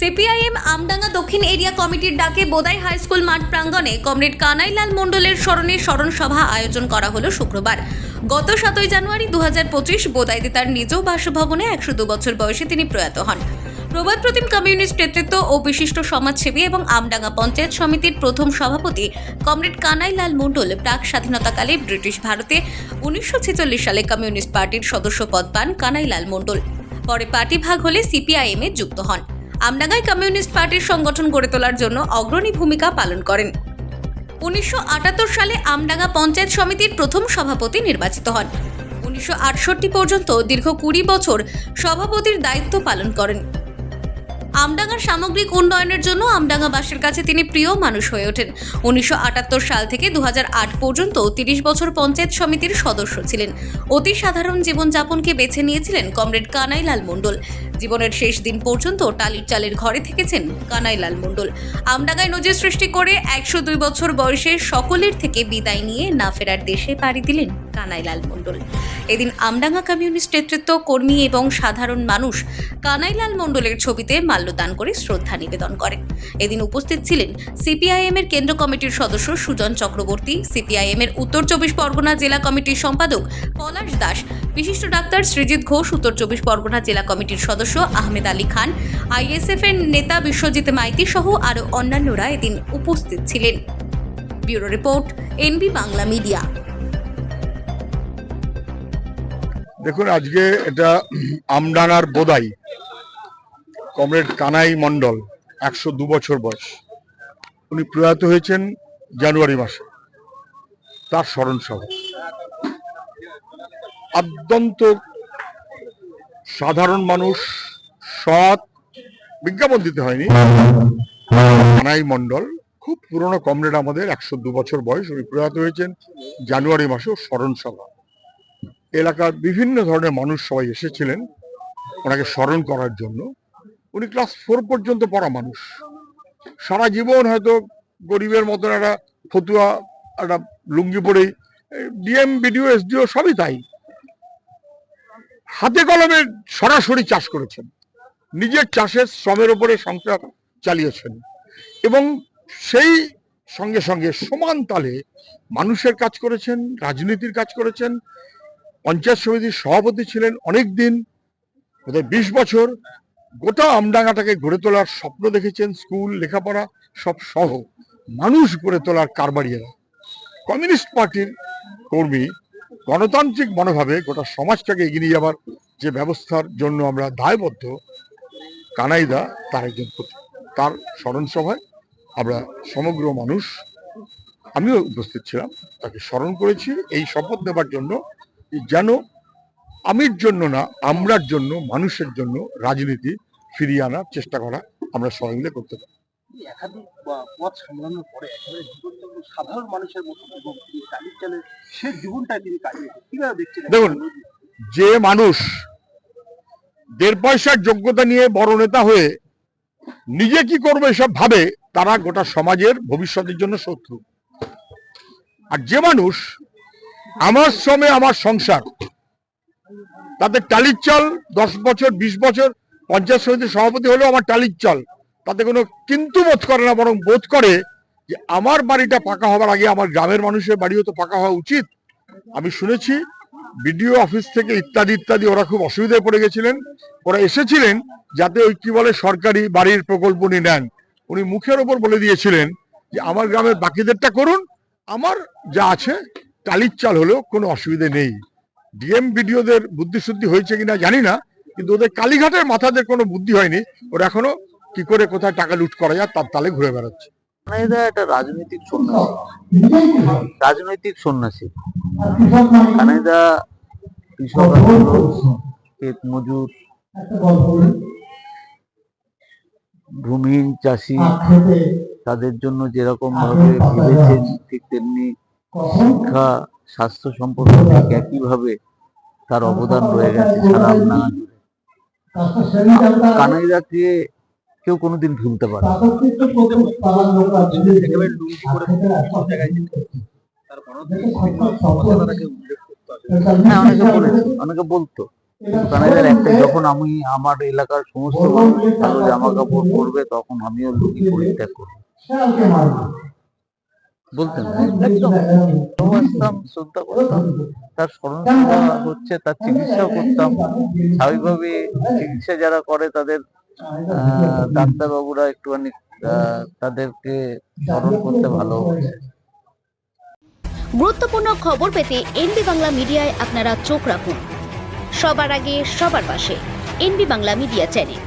CPIM Amdanga দক্ষিণ area কমিটির ডাকে বোদাই হাই স্কুল মাঠ প্রাঙ্গণে কমরেড কানাইলাল মণ্ডলের স্মরণে স্মরণ সভা আয়োজন করা হলো শুক্রবার। গত সাতই জানুয়ারি দু হাজার পঁচিশ বোদাইতে তার নিজ বাসভবনে একশো দু বছর বয়সে তিনি প্রয়াত হন। প্রবাদ প্রতিম কমিউনিস্ট নেতৃত্ব ও বিশিষ্ট সমাজসেবী এবং আমডাঙ্গা পঞ্চায়েত সমিতির প্রথম সভাপতি কমরেড কানাইলাল মণ্ডল প্রাক স্বাধীনতাকালে ব্রিটিশ ভারতে উনিশশো ছেচল্লিশ সালে কমিউনিস্ট পার্টির সদস্য পদ পান কানাইলাল মণ্ডল। পরে পার্টি ভাগ হলে সিপিআইএম যুক্ত হন। আমডাঙ্গায় কমিউনিস্ট পার্টির সংগঠন গড়ে তোলার জন্য অগ্রণী ভূমিকা পালন করেন। উনিশশো আটাত্তর সালে আমডাঙ্গা পঞ্চায়েত সমিতির প্রথম সভাপতি নির্বাচিত হন। উনিশশো আটষট্টি পর্যন্ত দীর্ঘ কুড়ি বছর সভাপতির দায়িত্ব পালন করেন। আমডাঙ্গার সামগ্রিক উন্নয়নের জন্য আমডাঙ্গাবাসীর কাছে তিনি প্রিয় মানুষ হয়ে ওঠেন। উনিশশো আটাত্তর সাল থেকে দু হাজার আট পর্যন্ত তিরিশ বছর পঞ্চায়েত সমিতির সদস্য ছিলেন। অতি সাধারণ জীবনযাপনকে বেছে নিয়েছিলেন কমরেড কানাইলাল মণ্ডল। জীবনের শেষ দিন পর্যন্ত টালির চালের ঘরে থেকেছেন কানাইলাল মণ্ডল। আমডাঙ্গায় নজির সৃষ্টি করে একশো দুই বছর বয়সে সকলের থেকে বিদায় নিয়ে না ফেরার দেশে পাড়ি দিলেন কানাইলাল মণ্ডল। এদিন আমডাঙ্গা কমিউনিস্ট নেতৃত্ব, কর্মী এবং সাধারণ মানুষ কানাইলাল মণ্ডলের ছবিতে মাল্যদান করে শ্রদ্ধা নিবেদন করেন। এদিন উপস্থিত ছিলেন সিপিআইএম এর কেন্দ্র কমিটির সদস্য সুজন চক্রবর্তী সিপিআইএম এর উত্তর চব্বিশ পরগনা জেলা কমিটির সম্পাদক পলাশ দাস, বিশিষ্ট ডাক্তার সৃজিত ঘোষ, উত্তর চব্বিশ পরগনা জেলা কমিটির সদস্য আহমেদ আলী খান আইএসএফ এর নেতা বিশ্বজিৎ মাইতি সহ আরও অন্যান্যরা এদিন উপস্থিত ছিলেন। Bureau report, NB Bangla media. দেখুন, আজকে এটা আমডাঙ্গার বোদাই, কমরেড কানাই মণ্ডল, একশো দু বছর বয়স। উনি প্রয়াত হয়েছেন জানুয়ারি মাসে, তার স্মরণ সভা অত্যন্ত সাধারণ মানুষ সৎ, বিজ্ঞাপন দিতে হয়নি। কানাই মণ্ডল, খুব পুরনো কমরেড আমাদের, একশো দু বছর বয়স, উনি প্রয়াত হয়েছেন জানুয়ারি মাসে স্মরণ সভা। এলাকার বিভিন্ন ধরনের মানুষ সবাই এসেছিলেন ওনাকে স্মরণ করার জন্য। উনি ক্লাস ফোর পর্যন্ত পড়া মানুষ। সারা জীবন হয়তো গরিবের মতন একটা ফতুয়া, একটা লুঙ্গি পরে ডিএম, বিডিও, এসডিও, সবই তাই। হাতে কলমে সরাসরি চাষ করেছেন। নিজের চাষের শ্রমের উপরে সংসার চালিয়েছেন। এবং সেই সঙ্গে সঙ্গে সমান তালে মানুষের কাজ করেছেন, রাজনীতির কাজ করেছেন, পঞ্চায়েত সমিতির সভাপতি ছিলেন অনেক দিন বোধহয় বিশ বছর গোটা আমডাঙ্গাটাকে গড়ে তোলার স্বপ্ন দেখেছেন, স্কুল, লেখাপড়া সব সহ। মানুষ গড়ে তোলার কারবারিয়েরা। কমিউনিস্ট পার্টির কর্মী গণতান্ত্রিক মনোভাবে গোটা সমাজটাকে এগিয়ে নিয়ে যাবার যে ব্যবস্থার জন্য আমরা দায়বদ্ধ, কানাইদা তার একজন। তার স্মরণ সভায় আমরা সমগ্র মানুষ, আমিও উপস্থিত ছিলাম, তাকে স্মরণ করেছি, এই শপথ নেবার জন্য যেন আমির জন্য না, আমরার জন্য, মানুষের জন্য রাজনীতি ফিরিয়ে আনার চেষ্টা করা আমরা সবাই মিলে করতে পারি একাধিক পথ সামলানোর পরে একেবারে সাধারণ মানুষের মতো এবং তিনি কীভাবে দেখছেন দেখুন, যে মানুষ দেড় পয়সার যোগ্যতা নিয়ে বড় নেতা হয়ে নিজে কি করবে এসব ভাবে তারা গোটা সমাজের ভবিষ্যতের জন্য শত্রু। আর যে মানুষ আমার শ্রমে আমার সংসার তাতে টালির চাল দশ বছর বিশ বছর পঞ্চায়েত সমিতির সভাপতি হলেও আমার টালির চাল তাতে কোনো কিন্তু বোধ করে না বরং বোধ করে যে আমার বাড়িটা পাকা হবার আগে আমার গ্রামের মানুষের বাড়িও তো পাকা হওয়া উচিত। আমি শুনেছি, বিডিও অফিস থেকে ইত্যাদি ইত্যাদি ওরা খুব অসুবিধায় পড়ে গেছিলেন। ওরা এসেছিলেন যাতে ওই কি বলে সরকারি বাড়ির প্রকল্প উনি নেন। উনি মুখের ওপর বলে দিয়েছিলেন যে আমার গ্রামের বাকিদেরটা করুন, আমার যা আছে টালির চাল হলেও কোনো অসুবিধে নেই। ডিএম বিডিওদের বুদ্ধি শুদ্ধি হয়েছে কিনা জানি না, কিন্তু ওদের কালীঘাটের মাথাদের কোনো বুদ্ধি হয়নি। ওরা এখনও কি করে কোথায় টাকা লুট করা যায় তার তালে ঘুরে বেড়াচ্ছে। কানাইদা একটা রাজনৈতিক সন্ন্যাসী। রাজনৈতিক সন্ন্যাসী। কানাইদা কৃষক ক্ষেত মজুর, ভূমিহীন চাষি, তাদের জন্য যেরকম ভাবে ভেবেছেন, ঠিক তেমনি শিক্ষা, স্বাস্থ্য সম্পর্কে ঠিক একইভাবে তার অবদান রয়ে গেছে সারা আমডাঙ্গা কানাইদাকে কেউ কোনোদিন ভুলতে পারে না। হ্যাঁ অনেকে বলেছে। অনেকে বলতো কানাইদার একটা যখন আমি আমার এলাকার সমস্ত ভালো জামা কাপড় পরবে তখন আমিও লুঙ্গি পরিত্যাগ করব। বলতেন একদম। ভালোবাসতাম শ্রদ্ধা করতাম। তার স্মরণ হচ্ছে তার চিকিৎসাও করতাম। স্বাভাবিকভাবে চিকিৎসা যারা করে তাদের ডাক্তারবাবুরা একটুখানি তাদেরকে স্মরণ করতে ভালো গুরুত্বপূর্ণ খবর পেতে এনবি বাংলা মিডিয়ায় আপনারা চোখ রাখুন। সবার আগে, সবার পাশে এনবি বাংলা মিডিয়া চ্যানেল।